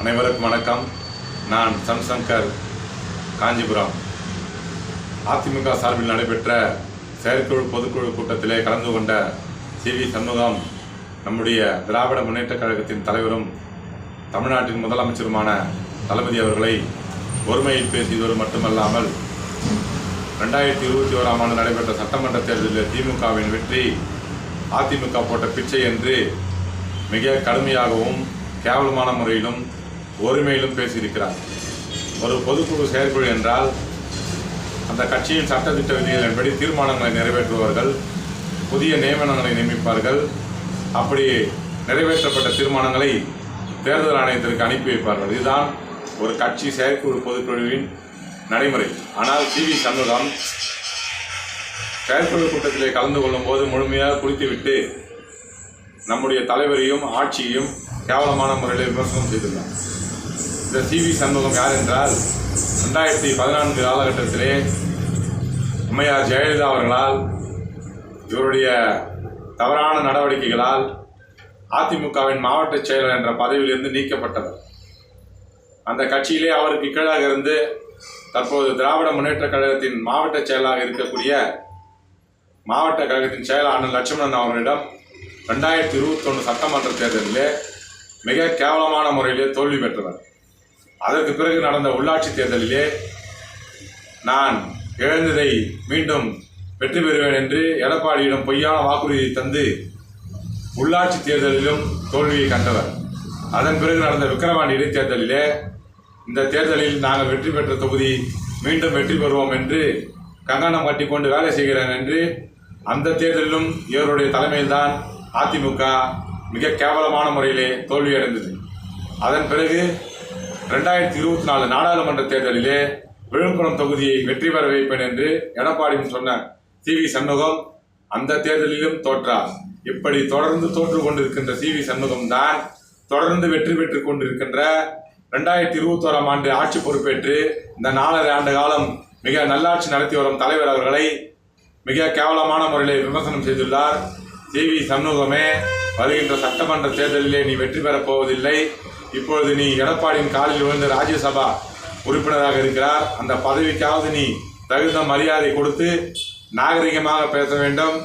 அனைவருக்கும் வணக்கம். நான் சன்சங்கர் காஞ்சிபுரம். அதிமுக சார்பில் நடைபெற்ற செயற்குழு பொதுக்குழு கூட்டத்திலே கலந்து கொண்ட சி. வி. சண்முகம் நம்முடைய திராவிட முன்னேற்றக் கழகத்தின் தலைவரும் தமிழ்நாட்டின் முதலமைச்சருமான தளபதி அவர்களை ஒருமையில் பேசியதோடு மட்டுமல்லாமல் ரெண்டாயிரத்தி இருபத்தி ஓராம் ஆண்டு நடைபெற்ற சட்டமன்ற தேர்தலில் திமுகவின் வெற்றி அதிமுக போட்ட பிச்சை என்று மிக கடுமையாகவும் கேவலமான முறையிலும் ஒருமையிலும் பேசியிருக்கிறார். ஒரு பொதுக்குழு செயற்குழு என்றால் அந்த கட்சியின் சட்டத்திட்ட விதிகளின்படி தீர்மானங்களை நிறைவேற்றுவார்கள் புதிய நியமனங்களை நியமிப்பார்கள். அப்படி நிறைவேற்றப்பட்ட தீர்மானங்களை தேர்தல் ஆணையத்திற்கு அனுப்பி வைப்பார்கள். இதுதான் ஒரு கட்சி செயற்குழு பொதுக்குழுவின் நடைமுறை. ஆனால் சி வி சண்முகம் செயற்குழு கூட்டத்திலே கலந்து கொள்ளும் போது முழுமையாக குளித்துவிட்டு நம்முடைய தலைவரையும் ஆட்சியையும் கேவலமான முறையில் விமர்சனம் செய்துள்ளார். இந்த சிவி சண்முகம் யார் என்றால் ரெண்டாயிரத்தி பதினான்கு காலகட்டத்திலே அம்மையார் ஜெயலலிதா அவர்களால் இவருடைய தவறான நடவடிக்கைகளால் அதிமுகவின் மாவட்ட செயலர் என்ற பதவியிலிருந்து நீக்கப்பட்டவர். அந்த கட்சியிலே அவருக்கு கீழாக இருந்து தற்போது திராவிட முன்னேற்ற கழகத்தின் மாவட்ட செயலாக இருக்கக்கூடிய மாவட்ட கழகத்தின் செயலாளர் லட்சுமணன் அவர்களிடம் ரெண்டாயிரத்தி இருபத்தொன்று சட்டமன்ற தேர்தலிலே மிக கேவலமான முறையிலே தோல்வி பெற்றவர். அதற்கு பிறகு நடந்த உள்ளாட்சி தேர்தலிலே நான் இழந்ததை மீண்டும் வெற்றி பெறுவேன் என்று எடப்பாடியிடம் பொய்யான வாக்குறுதியை தந்து உள்ளாட்சி தேர்தலிலும் தோல்வியை கண்டவர். அதன் பிறகு நடந்த விக்கிரவாண்டி இடைத்தேர்தலிலே இந்த தேர்தலில் நாங்கள் வெற்றி பெற்ற தொகுதி மீண்டும் வெற்றி பெறுவோம் என்று கங்கணம் கட்டிக்கொண்டு வேலை செய்கிறேன் என்று அந்த தேர்தலிலும் இவருடைய தலைமையில்தான் அதிமுக மிக கேவலமான முறையிலே தோல்வியடைந்தது. அதன் பிறகு ரெண்டாயிரத்தி இருபத்தி நாலு நாடாளுமன்ற தேர்தலிலே விழுப்புரம் தொகுதியை வெற்றி பெற வைப்பேன் என்று எடப்பாடியும் சொன்ன சி வி சண்முகம் அந்த தேர்தலிலும் தோற்றார். இப்படி தொடர்ந்து தோற்று கொண்டிருக்கின்ற சி வி சண்முகம் தான் தொடர்ந்து வெற்றி பெற்றுக் கொண்டிருக்கின்ற ரெண்டாயிரத்தி இருபத்தோராம் ஆண்டு ஆட்சி பொறுப்பேற்று இந்த நாலரை ஆண்டு காலம் மிக நல்லாட்சி நடத்தி வரும் தலைவர் அவர்களை மிக கேவலமான முறையில் விமர்சனம் செய்துள்ளார். சி வி சண்முகமே வருகின்ற சட்டமன்ற தேர்தலிலே நீ வெற்றி பெறப் போவதில்லை. இப்பொழுது நீ எடப்பாடியின் காலில் விழுந்த ராஜ்யசபா உறுப்பினராக இருக்கிறார். அந்த பதவிக்காவது நீ தகுந்த மரியாதை கொடுத்து நாகரிகமாக பேச வேண்டும்.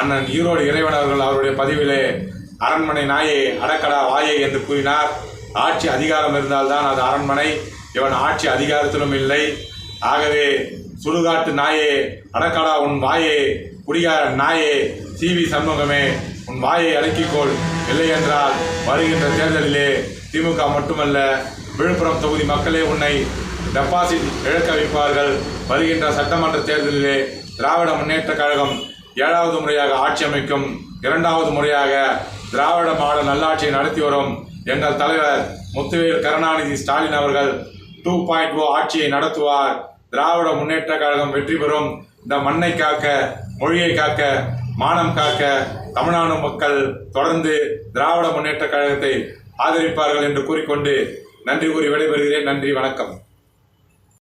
அண்ணன் ஈரோடு இறைவன் அவர்கள் அவருடைய பதிவிலே அரண்மனை நாயே அடக்கடா வாயே என்று கூறினார். ஆட்சி அதிகாரம் இருந்தால்தான் அது அரண்மனை. இவன் ஆட்சி அதிகாரத்திலும் இல்லை. ஆகவே சுடுகாட்டு நாயே அடக்கடா உன் வாயே குடிகார நாயே சி வி சண்முகமே உன் வாயை அடக்கிக்கொள். இல்லை என்றால் வருகின்ற தேர்தலிலே திமுக மட்டுமல்ல விழுப்புரம் தொகுதி மக்களே உன்னை டெபாசிட் இழக்க வைப்பார்கள். வருகின்ற சட்டமன்ற தேர்தலிலே திராவிட முன்னேற்ற கழகம் ஏழாவது முறையாக ஆட்சி அமைக்கும் இரண்டாவது முறையாக திராவிட மாடல் நல்லாட்சியை நடத்தி வரும் எங்கள் தலைவர் முத்துவேல் கருணாநிதி ஸ்டாலின் அவர்கள் டூ பாயிண்ட் ஓ ஆட்சியை நடத்துவார். திராவிட முன்னேற்ற கழகம் வெற்றி பெறும். இந்த மண்ணை காக்க மொழியை காக்க மானம் காக்க தமிழ்நாடு மக்கள் தொடர்ந்து திராவிட முன்னேற்ற கழகத்தை ஆதரிப்பார்கள் என்று கூறிக்கொண்டு நன்றி கூறி விடைபெறுகிறேன். நன்றி வணக்கம்.